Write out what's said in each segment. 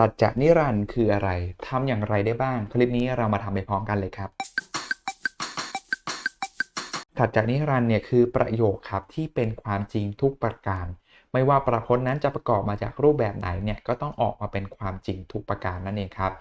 สัจจะนิรันด์คืออะไรทำอย่างไรได้บ้าง คลิปนี้เรามาทำไปพร้อมกันเลยครับสัจจะนิรันด์เนี่ยคือประโยคครับที่เป็นความจริงทุกประการ ไม่ว่าประพจน์นั้นจะประกอบมาจากรูปแบบไหนเนี่ยก็ต้องออกมาเป็นความจริงทุกประการนั่นเองครับ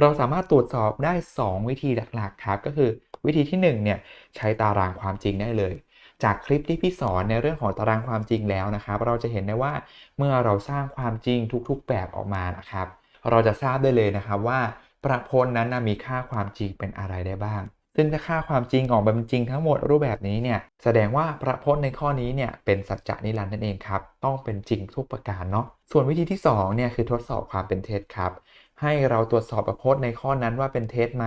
เราสามารถตรวจสอบได้ 2 วิธีหลักๆครับก็คือวิธีที่1เนี่ยใช้ตารางความจริงได้เลย จากคลิปที่พี่สอนในเรื่องของตารางความจริงแล้วนะครับ เราจะเห็นได้ว่าเมื่อเราสร้างความจริงทุกๆ แบบออกมานะครับ เราจะทราบได้เลยนะครับว่าประพจนนั้นนะมีค่าความจริงเป็นอะไรได้บ้าง ซึ่งถ้าค่าความจริงออกมาเป็นจริงทั้งหมดรูปแบบนี้เนี่ยแสดงว่าประพจน์ในข้อนี้เนี่ยเป็นสัจจะนิรันดร์นั่นเองครับต้องเป็นจริงทุกประการเนาะส่วนวิธีที่2เนี่ยคือทดสอบความเป็นเท็จครับให้เราตรวจสอบประพจน์ในข้อนั้นว่าเป็นเท็จไหม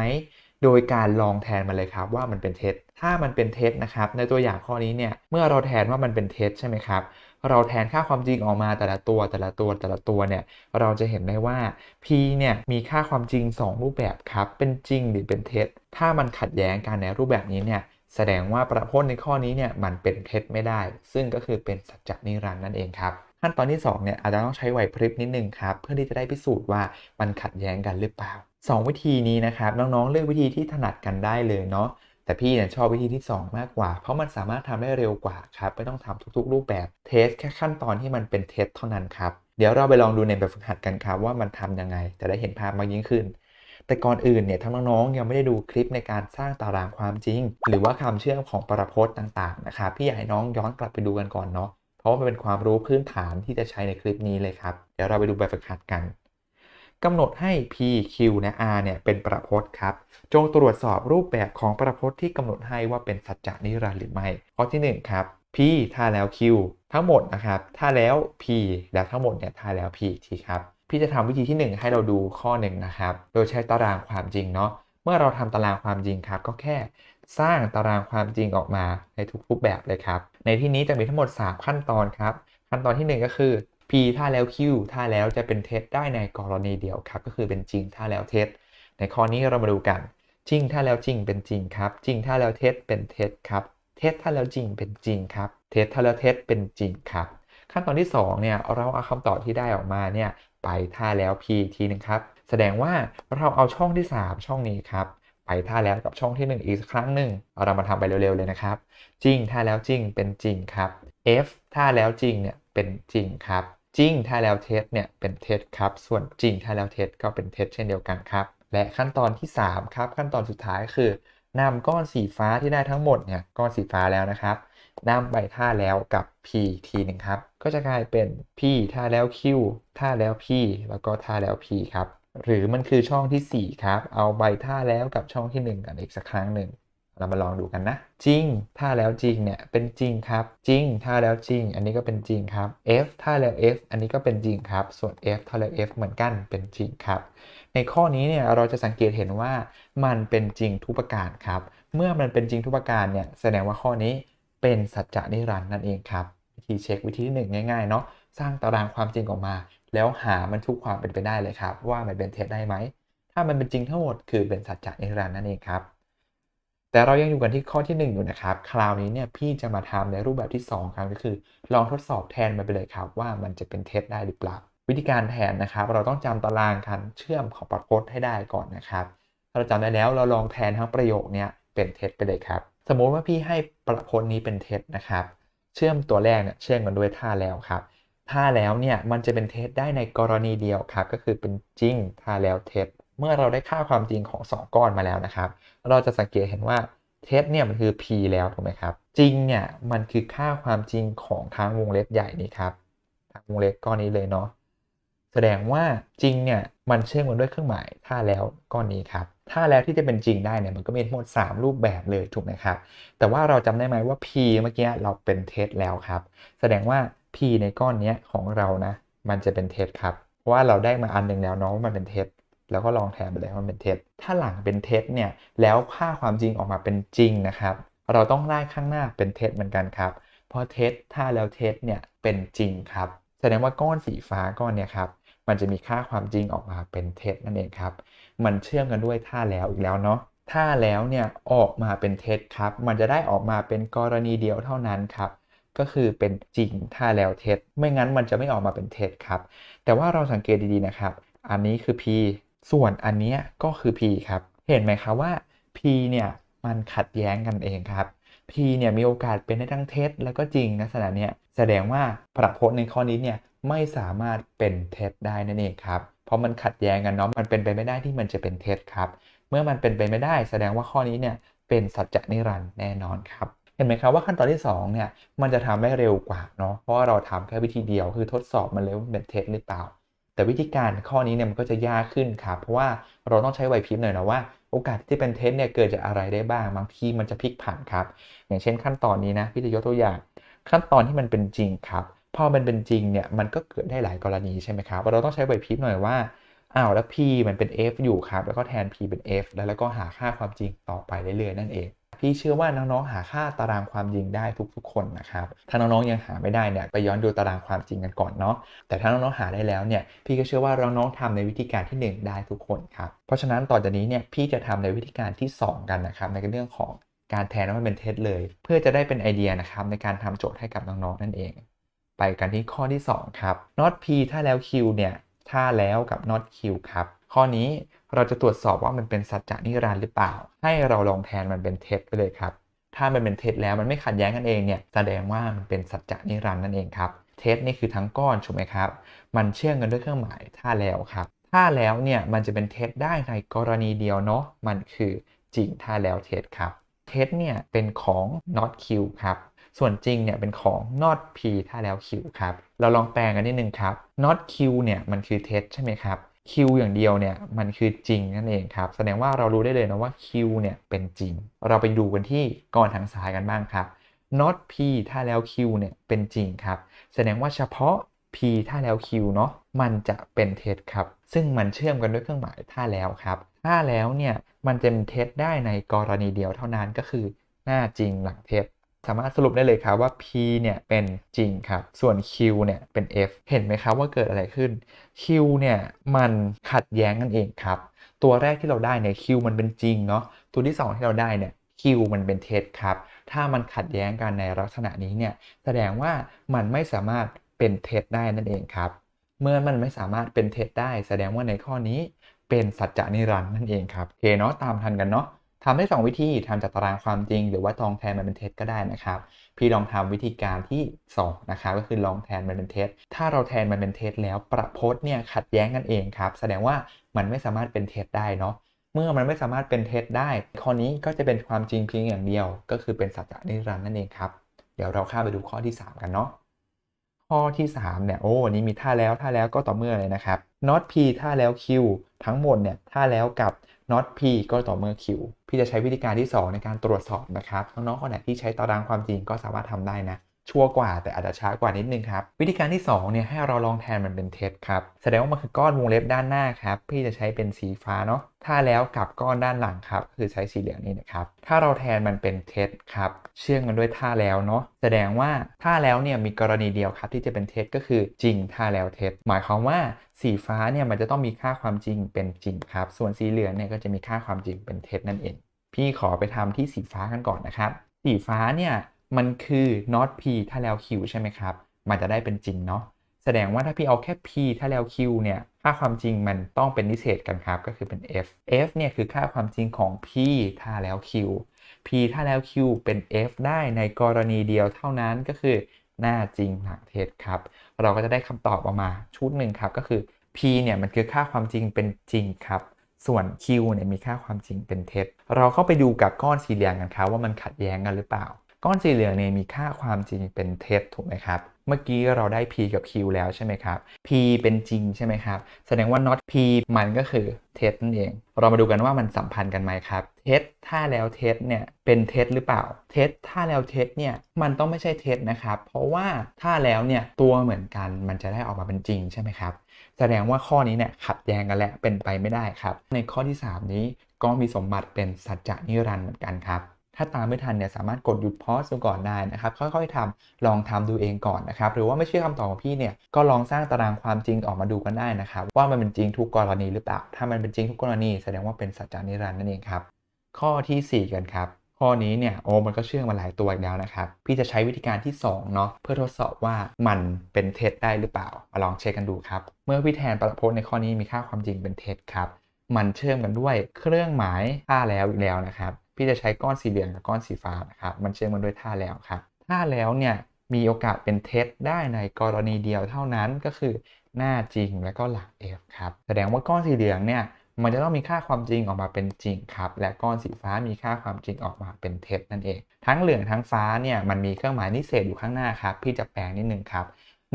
โดยการลองแทนมันเลยครับว่ามันเป็นเท็จ ถ้ามันเป็นเท็จนะครับ ในตัวอย่างข้อนี้เนี่ย เมื่อเราแทนว่ามันเป็นเท็จใช่ไหมครับ เราแทนค่าความจริงออกมาแต่ละตัวแต่ละตัวแต่ละตัวเนี่ย เราจะเห็นได้ว่า p เนี่ยมีค่าความจริง 2 รูปแบบครับ เป็นจริงหรือเป็นเท็จ ถ้ามันขัดแย้งกันในรูปแบบนี้เนี่ยแสดงว่าประพจน์ในข้อนี้เนี่ยมันเป็นเท็จไม่ได้ ซึ่งก็คือเป็นสัจจนิรันดร์นั่นเองครับขั้นตอนที่2เนี่ยอาจจะต้องใช้ไหวพริบนิดนึงครับ เพื่อที่จะได้พิสูจน์ว่ามันขัดแย้งกันหรือเปล่า 2 วิธีนี้นะครับน้องๆเลือกวิธีที่ถนัดกันได้เลยเนาะแต่พี่เนี่ยชอบวิธีที่ 2 มากกว่า เพราะมันสามารถทำได้เร็วกว่าครับไม่ต้องทำทุกๆ รูปแบบเทสแค่ขั้นตอนที่มันเป็นเทสเท่านั้นครับเดี๋ยวเราไปลองดูในแบบฝึกหัดกันครับว่ามันทำยังไงจะได้เห็นภาพมากยิ่งขึ้น แต่ก่อนอื่นเนี่ยทั้งน้องๆยังไม่ได้ดูคลิปในการสร้างตารางความจริง หรือว่าคำเชื่อมของประพจน์ต่างๆนะครับพี่อยากให้น้องย้อนกลับไปดูกันก่อนเนาะเพราะว่ามันเป็นความรู้พื้นฐานที่จะใช้ในคลิปนี้เลยครับเดี๋ยวเราไปดูแบบฝึกหัดกัน กำหนดให้ p q และ r เนี่ยเป็นประพจน์ครับ จงตรวจสอบรูปแบบของประพจน์ที่กำหนดให้ว่าเป็นสัจจะนิรันดร์หรือไม่ ข้อที่1ครับ p ถ้าแล้ว q ทั้งหมดนะครับ ถ้าแล้ว p แล้วทั้งหมดเนี่ยถ้าแล้ว p ทีครับพี่จะทำวิธีที่ 1 ให้เราดูข้อหนึ่งนะครับ โดยใช้ตารางความจริงเนาะ เมื่อเราทำตารางความจริงครับ ก็แค่สร้างตารางความจริงออกมาในทุกรูปแบบเลยครับ ในที่นี้จะมีทั้งหมด 3 ขั้นตอนครับ ขั้นตอนที่ 1 ก็คือ p ถ้าแล้ว q ถ้าแล้วจะเป็นเท็จได้ในกรณีเดียวครับ ก็คือเป็นจริงถ้าแล้วเท็จ ในข้อนี้เรามาดูกัน จริงถ้าแล้วจริงเป็นจริงครับ จริงถ้าแล้วเท็จเป็นเท็จครับ เท็จถ้าแล้วจริงเป็นจริงครับ เท็จถ้าแล้วเท็จเป็นจริงครับ ขั้นตอนที่2เนี่ยเราเอาคำตอบที่ได้ออกมาเนี่ยไปท่าแล้ว p ทีหนึงครับ แสดงว่าเราเอาช่องที่ 3 ช่องนี้ครับไปท่าแล้วกับช่องที่ 1 อีกสักครั้งหนึ่งเรามาทำไปเร็วๆเลยนะครับ จริงท่าแล้วจริงเป็นจริงครับ f ท่าแล้วจริงเนี่ยเป็นจริงครับ จริงท่าแล้วเท็จเนี่ยเป็นเท็จครับ ส่วนจริงท่าแล้วเท็จก็เป็นเท็จเช่นเดียวกันครับ และขั้นตอนที่ 3 ครับ ขั้นตอนสุดท้ายคือนำก้อนสีฟ้าที่ได้ทั้งหมดเนี่ยก้อนสีฟ้าแล้วนะครับนำไปท่าแล้วกับ p ทีหนึ่งครับ ก็จะกลายเป็น p ท่าแล้ว q ท่าแล้ว p แล้วก็ท่าแล้ว p ครับ หรือมันคือช่องที่ 4 ครับ เอาใบท่าแล้วกับช่องที่ 1 กันอีกสักครั้งหนึ่ง เรามาลองดูกันนะ จริงท่าแล้วจริงเนี่ยเป็นจริงครับ จริงท่าแล้วจริง อันนี้ก็เป็นจริงครับ f ท่าแล้ว f อันนี้ก็เป็นจริงครับ ส่วน f ท่าแล้ว f เหมือนกันเป็นจริงครับ ในข้อนี้เนี่ยเราจะสังเกตเห็นว่ามันเป็นจริงทุกประการครับ เมื่อมันเป็นจริงทุกประการเนี่ยแสดงว่าข้อนี้เป็นสัจจะนิรันดร์นั่นเองครับวิธีเช็ควิธีที่หนึ่งง่ายๆเนาะสร้างตารางความจริงออกมา แล้วหามันทุกความเป็นไปได้เลยครับ ว่ามันเป็นเท็จได้ไหมถ้ามันเป็นจริงทั้งหมดคือเป็นสัจจะนิรันดร์นั่นเองครับ แต่เรายังอยู่กันที่ข้อที่ 1 อยู่นะครับ คราวนี้เนี่ยพี่จะมาทำในรูปแบบที่ 2ครับก็คือ ลองทดสอบแทนมันไปเลยครับ ว่ามันจะเป็นเท็จได้หรือเปล่า วิธีการแทนนะครับ เราต้องจำตารางการเชื่อมของประพจน์ให้ได้ก่อนนะครับถ้าเราจำได้แล้วเราลองแทนทั้งประโยคเนี่ยเป็นเท็จไปเลยครับ สมมติว่าพี่ให้ประพจน์นี้เป็นเท็จนะครับ เชื่อมตัวแรกเนี่ยเชื่อมกันด้วยท่าแล้วครับท่าแล้วเนี่ยมันจะเป็นเท็จได้ในกรณีเดียวครับ ก็คือเป็นจริงท่าแล้วเท็จ เมื่อเราได้ค่าความจริงของ 2 ก้อนมาแล้วนะครับ เราจะสังเกตเห็นว่าเท็จเนี่ยมันคือ p แล้วถูกไหมครับ จริงเนี่ยมันคือค่าความจริงของทางวงเล็บใหญ่นี่ครับทางวงเล็บก้อนนี้เลยเนาะแสดงว่าจริงเนี่ยมันเชื่อมกันด้วยเครื่องหมายท่าแล้วก้อนนี้ครับท่าแล้วที่จะเป็นจริงได้เนี่ยมันก็มีทั้งหมด 3 รูปแบบเลยถูกไหมครับ แต่ว่าเราจำได้ไหมว่า p เมื่อกี้เราเป็นเท็จแล้วครับ แสดงว่า p ในก้อนนี้ของเรานะมันจะเป็นเท็จครับ เพราะว่าเราได้มาอันหนึ่งแล้วเนาะว่ามันเป็นเท็จ แล้วก็ลองแทนไปเลยว่ามันเป็นเท็จ ถ้าหลังเป็นเท็จเนี่ยแล้วค่าความจริงออกมาเป็นจริงนะครับ เราต้องไล่ข้างหน้าเป็นเท็จเหมือนกันครับ เพราะเท็จถ้าแล้วเท็จเนี่ยเป็นจริงครับ แสดงว่าก้อนสีฟ้าก้อนเนี่ยครับมันจะมีค่าความจริงออกมาเป็นเท็จนั่นเองครับ มันเชื่อมกันด้วยท่าแล้วอีกแล้วเนาะท่าแล้วเนี่ยออกมาเป็นเท็จครับ มันจะได้ออกมาเป็นกรณีเดียวเท่านั้นครับก็คือเป็นจริงท่าแล้วเท็จ ไม่งั้นมันจะไม่ออกมาเป็นเท็จครับ แต่ว่าเราสังเกตดีๆนะครับ อันนี้คือ p ส่วนอันนี้ก็คือ p ครับ เห็นไหมครับว่า p เนี่ยมันขัดแย้งกันเองครับ p เนี่ยมีโอกาสเป็นได้ทั้งเท็จแล้วก็จริงลักษณะเนี้ยแสดงว่าประพจน์ในข้อนี้เนี่ยไม่สามารถเป็นเท็จได้นั่นเองครับเพราะมันขัดแย้งกันเนาะมันเป็นไปไม่ได้ที่มันจะเป็นเท็จครับเมื่อมันเป็นไปไม่ได้ แสดงว่าข้อนี้เนี่ยเป็นสัจจนิรันดร์แน่นอนครับเห็นไหมครับว่าขั้นตอนที่2เนี่ยมันจะทำได้เร็วกว่าเนาะเพราะว่าเราทำแค่วิธีเดียวคือทดสอบมันเลยว่าเป็นเท็จหรือเปล่า แต่วิธีการข้อนี้เนี่ยมันก็จะยากขึ้นครับเพราะว่าเราต้องใช้ไหวพริบหน่อยนะว่า โอกาสที่เป็นเท็จเนี่ยเกิดจากอะไรได้บ้างบางทีมันจะพลิกผันครับ อย่างเช่นขั้นตอนนี้นะพี่จะยกตัวอย่าง ขั้นตอนที่มันเป็นจริงครับพอมันเป็นจริงเนี่ยมันก็เกิดได้หลายกรณีใช่ไหมครับเราต้องใช้ไหวพริบหน่อยว่าอ้าวแล้ว p มันเป็น f อยู่ครับแล้วก็แทน p เป็น f แล้วแล้วก็หาค่าความจริงต่อไปเรื่อยๆนั่นเอง พี่เชื่อว่าน้องๆหาค่าตารางความจริงได้ทุกๆ คนนะครับ ถ้าน้องๆยังหาไม่ได้เนี่ยไปย้อนดูตารางความจริงกันก่อนเนาะ แต่ถ้าน้องๆหาได้แล้วเนี่ยพี่ก็เชื่อว่าน้องๆทำในวิธีการที่ 1 ได้ทุกคนครับ เพราะฉะนั้นต่อจากนี้เนี่ยพี่จะทำในวิธีการที่ 2 กันนะครับในเรื่องของการแทนว่ามันเป็นเท็จเลย เพื่อจะได้เป็นไอเดียนะครับในการทำโจทย์ให้กับน้องๆนั่นเอง ไปกันที่ข้อที่ 2 ครับ not p ถ้าแล้ว q เนี่ยถ้าแล้วกับ not q ครับข้อนี้ เราจะตรวจสอบว่ามันเป็นสัจจนิรันดร์หรือเปล่า ให้เราลองแทนมันเป็นเท็จไปเลยครับ ถ้ามันเป็นเท็จแล้วมันไม่ขัดแย้งกันเองเนี่ยแสดงว่ามันเป็นสัจจนิรันดร์นั่นเองครับเท็จนี่คือทั้งก้อนถูกไหมครับ มันเชื่อมกันด้วยเครื่องหมายถ้าแล้วครับ ถ้าแล้วเนี่ยมันจะเป็นเท็จได้ในกรณีเดียวเนาะมันคือจริงถ้าแล้วเท็จครับเท็จเนี่ยเป็นของ not q ครับส่วนจริงเนี่ยเป็นของ not p ถ้าแล้ว q ครับ เราลองแปลงกันนิดนึงครับ not q เนี่ยมันคือเท็จใช่ไหมครับ q อย่างเดียวเนี่ยมันคือจริงนั่นเองครับ แสดงว่าเรารู้ได้เลยนะว่า q เนี่ยเป็นจริง เราไปดูกันที่กรทางซ้ายกันบ้างครับ not p ถ้าแล้ว q เนี่ยเป็นจริงครับ แสดงว่าเฉพาะ p ถ้าแล้ว q เนาะมันจะเป็นเท็จครับ ซึ่งมันเชื่อมกันด้วยเครื่องหมายถ้าแล้วครับ ถ้าแล้วเนี่ยมันจะเป็นเท็จได้ในกรณีเดียวเท่านั้นก็คือ หน้าจริงหลังเท็จ สามารถสรุปได้เลยครับว่า p เนี่ยเป็นจริงครับ ส่วน q เนี่ยเป็น f เห็นไหมครับว่าเกิดอะไรขึ้น q เนี่ยมันขัดแย้งกันเองครับ ตัวแรกที่เราได้เนี่ย q มันเป็นจริงเนาะ ตัวที่ 2 ที่เราได้เนี่ย q มันเป็นเท็จครับ ถ้ามันขัดแย้งกันในลักษณะนี้เนี่ย แสดงว่ามันไม่สามารถเป็นเท็จได้นั่นเองครับ เมื่อมันไม่สามารถเป็นเท็จได้ แสดงว่าในข้อนี้เป็นสัจจะนิรันดร์นั่นเองครับโอเคเนาะ ตามทันกันเนาะ ทำได้ 2 วิธีทำจากตารางความจริง หรือว่าลองแทนมันเป็นเท็จก็ได้นะครับ พี่ลองทำวิธีการที่ 2 นะครับก็คือลองแทนมันเป็นเท็จถ้าเราแทนมันเป็นเท็จแล้วประพจน์เนี่ยขัดแย้งกันเองครับแสดงว่ามันไม่สามารถเป็นเท็จได้เนาะเมื่อมันไม่สามารถเป็นเท็จได้ ข้อนี้ก็จะเป็นความจริงเพียงอย่างเดียว ก็คือเป็นสัจจนิรันดร์นั่นเองครับ เดี๋ยวเราข้าไปดูข้อที่ 3 กันเนาะ ข้อที่ 3 เนี่ย โอ้นี้มีท่าแล้วท่าแล้วก็ต่อเมื่อเลยนะครับ not p ท่าแล้ว q ทั้งหมดเนี่ยท่าแล้วกับ not p ก็ต่อเมื่อ q พี่จะใช้วิธีการที่ 2 ในการตรวจสอบนะครับ น้องๆคนไหนที่ใช้ตารางความจริงก็สามารถทำได้นะ ชัวร์กว่าแต่อาจจะช้ากว่านิดนึงครับ วิธีการที่2เนี่ยให้เราลองแทนมันเป็นเท็จครับแสดงว่ามันคือก้อนวงเล็บด้านหน้าครับพี่จะใช้เป็นสีฟ้าเนาะถ้าแล้วกับก้อนด้านหลังครับคือใช้สีเหลืองนี่นะครับถ้าเราแทนมันเป็นเท็จครับเชื่อมกันด้วยท่าแล้วเนาะแสดงว่าท่าแล้วเนี่ยมีกรณีเดียวครับที่จะเป็นเท็จก็คือจริงท่าแล้วเท็จหมายความว่าสีฟ้าเนี่ยมันจะต้องมีค่าความจริงเป็นจริงครับ ส่วนสีเหลืองเนี่ยก็จะมีค่าความจริงเป็นเท็จนั่นเอง พี่ขอไปทำที่สีฟ้ากันก่อนนะครับ สีฟ้าเนี่ย มันคือ not p ถ้าแล้ว q ใช่ไหมครับ มันจะได้เป็นจริงเนาะ แสดงว่าถ้าพี่เอาแค่ p ถ้าแล้ว q เนี่ย ค่าความจริงมันต้องเป็นนิเศษกันครับ ก็คือเป็น f f เนี่ยคือค่าความจริงของ p ถ้าแล้ว q p ถ้าแล้ว q เป็น f ได้ในกรณีเดียวเท่านั้นก็คือหน้าจริงหลังเท็จครับ เราก็จะได้คำตอบออกมาชุดหนึ่งครับก็คือ p เนี่ยมันคือค่าความจริงเป็นจริงครับส่วน q เนี่ยมีค่าความจริงเป็นเท็จ เราเข้าไปดูกับก้อนสี่เหลี่ยมกันครับว่ามันขัดแย้งกันหรือเปล่า ก้อนสีเหลืองเนี่ยมีค่าความจริงเป็นเท็จถูกไหมครับ เมื่อกี้เราได้ p กับ q แล้วใช่ไหมครับ p เป็นจริงใช่ไหมครับ แสดงว่า not p มันก็คือเท็จนั่นเอง เรามาดูกันว่ามันสัมพันธ์กันไหมครับ เท็จถ้าแล้วเท็จเนี่ยเป็นเท็จหรือเปล่า เท็จถ้าแล้วเท็จเนี่ยมันต้องไม่ใช่เท็จนะครับ เพราะว่าถ้าแล้วเนี่ยตัวเหมือนกันมันจะได้ออกมาเป็นจริงใช่ไหมครับ แสดงว่าข้อนี้เนี่ยขัดแย้งกันและเป็นไปไม่ได้ครับ ในข้อที่ 3 นี้ก็มีสมบัติเป็นสัจจนิรันดร์เหมือนกันครับ ถ้าตามไม่ทันเนี่ยสามารถกดหยุดพอสดูก่อนได้นะครับ ค่อยๆทำลองทำดูเองก่อนนะครับ หรือว่าไม่เชื่อคำตอบของพี่เนี่ยก็ลองสร้างตารางความจริงออกมาดูกันได้นะครับ ว่ามันเป็นจริงทุกกรณีหรือเปล่า ถ้ามันเป็นจริงทุกกรณีแสดงว่าเป็นสัจจานิรันดร์นั่นเองครับ ข้อที่ 4 กันครับ ข้อนี้เนี่ยโอ้มันก็เชื่อมาหลายตัวอีกแล้วนะครับ พี่จะใช้วิธีการที่2เนาะเพื่อทดสอบว่ามันเป็นเท็จได้หรือเปล่า มาลองเช็คกันดูครับ เมื่อพี่แทนประพจน์ในข้อนี้มีค่าความจริงเป็นเท็จครับ มันเชื่อมกันด้วยเครื่องหมายท่าแล้วอีกแล้วนะครับ พี่จะใช้ก้อนสีเหลืองกับก้อนสีฟ้านะครับ มันเชื่อมกันด้วยท่าแล้วครับ ท่าแล้วเนี่ยมีโอกาสเป็นเท็จได้ในกรณีเดียวเท่านั้นก็คือหน้าจริงและก็หลัง f ครับแสดงว่าก้อนสีเหลืองเนี่ยมันจะต้องมีค่าความจริงออกมาเป็นจริงครับ และก้อนสีฟ้ามีค่าความจริงออกมาเป็นเท็จนั่นเอง ทั้งเหลืองทั้งฟ้าเนี่ยมันมีเครื่องหมายนิเศษอยู่ข้างหน้าครับ พี่จะแปลงนิดนึงครับ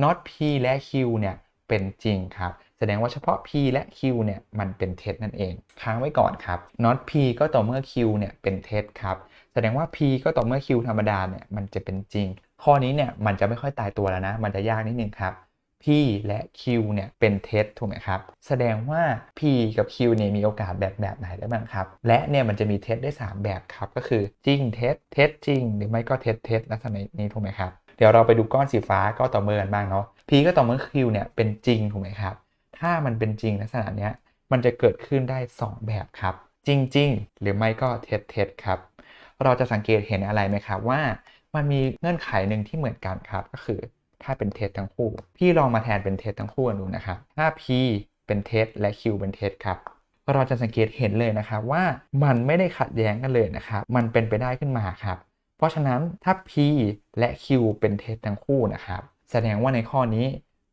not p และ q เนี่ยเป็นจริงครับ ดงว่าเฉพาะ p และ q เนี่ยมันเป็นเท็จนั่นเอง ค้างไว้ก่อนครับ not p ก็ต่อเมื่อ q เนี่ยเป็นเท็จครับ แสดงว่า p ก็ต่อเมื่อ q ธรรมดาเนี่ยมันจะเป็นจริง ข้อนี้เนี่ยมันจะไม่ค่อยตายตัวแล้วนะ มันจะยากนิดนึงครับ p และ q เนี่ยเป็นเท็จถูกไหมครับ แสดงว่า p กับ q เนี่ยมีโอกาสแบบแบบไหนได้บ้างครับ และเนี่ยมันจะมีเท็จได้ 3 แบบครับ ก็คือจริงเท็จเท็จจริง หรือไม่ก็เท็จเท็จลักษณะนี้ถูกไหมครับ เดี๋ยวเราไปดูก้อนสีฟ้าก็ต่อเมื่อกันบ้างเนาะ p ก็ต่อเมื่อ q เนี่ยเป็นจริงถูกไหมครับ ถ้ามันเป็นจริงลักษณะเนี้ยมันจะเกิดขึ้นได้ 2 แบบครับ จริง ๆ หรือไม่ก็เท็จเท็จครับ เราจะสังเกตเห็นอะไรไหมครับว่ามันมีเงื่อนไขหนึ่งที่เหมือนกันครับก็คือถ้าเป็นเท็จทั้งคู่ พี่ลองมาแทนเป็นเท็จทั้งคู่กันดูนะครับถ้า p เป็นเท็จและ q เป็นเท็จครับเราจะสังเกตเห็นเลยนะครับว่ามันไม่ได้ขัดแย้งกันเลยนะครับ มันเป็นไปได้ขึ้นมาครับ เพราะฉะนั้นถ้า p และ q เป็นเท็จทั้งคู่นะครับ แสดงว่าในข้อนี้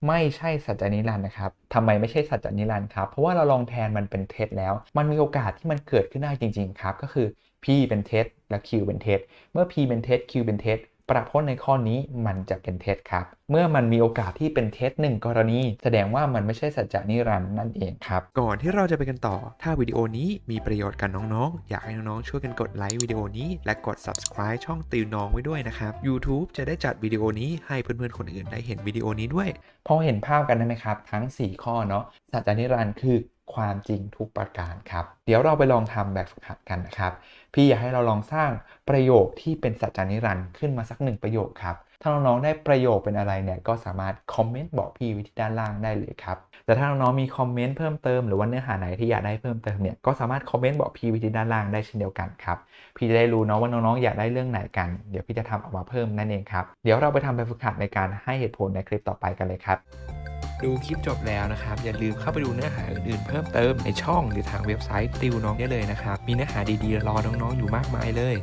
ไม่ใช่สัจจนิรันดร์นะครับทำไมไม่ใช่สัจจนิรันดร์ครับ เพราะว่าเราลองแทนมันเป็นเท็จแล้ว มันมีโอกาสที่มันเกิดขึ้นได้จริง ๆ ครับ ก็คือ p เป็นเท็จและ q เป็นเท็จ เมื่อ p เป็นเท็จ q เป็นเท็จ ประพจน์ในข้อนี้มันจะเป็นเท็จครับ เมื่อมันมีโอกาสที่เป็นเท็จหนึ่งกรณี แสดงว่ามันไม่ใช่สัจจานิรันดร์นั่นเองครับ ก่อนที่เราจะไปกันต่อ ถ้าวิดีโอนี้มีประโยชน์กับน้องๆ อยากให้น้องๆ ช่วยกันกดไลค์วิดีโอนี้ และกด subscribe ช่องติวน้องไว้ด้วยนะครับ YouTube จะได้จัดวิดีโอนี้ให้เพื่อนๆ คนอื่นได้เห็นวิดีโอนี้ด้วย พอเห็นภาพกันได้ไหมครับทั้ง 4 ข้อเนาะสัจจานิรันดร์คือ ความจริงทุกประการครับ เดี๋ยวเราไปลองทำแบบฝึกหัดกันนะครับ พี่อยากให้เราลองสร้างประโยคที่เป็นสัจจานิรันดร์ขึ้นมาสักหนึ่งประโยคครับ ถ้าน้องๆได้ประโยคเป็นอะไรเนี่ยก็สามารถคอมเมนต์บอกพี่วิธีด้านล่างได้เลยครับ แต่ถ้าน้องๆมีคอมเมนต์เพิ่มเติมหรือว่าเนื้อหาไหนที่อยากได้เพิ่มเติมเนี่ยก็สามารถคอมเมนต์บอกพี่วิธีด้านล่างได้เช่นเดียวกันครับ พี่จะได้รู้เนาะว่าน้องๆอยากได้เรื่องไหนกัน เดี๋ยวพี่จะทำออกมาเพิ่มนั่นเองครับ เดี๋ยวเราไปทำแบบฝึกหัดในการให้เหตุผลในคลิปต่อไปกันเลยครับ ดูคลิปจบแล้วนะครับ อย่าลืมเข้าไปดูเนื้อหาอื่นๆ เพิ่มเติมในช่องหรือทางเว็บไซต์ติวน้องได้เลยนะครับ มีเนื้อหาดีๆ รอน้องๆอยู่มากมายเลย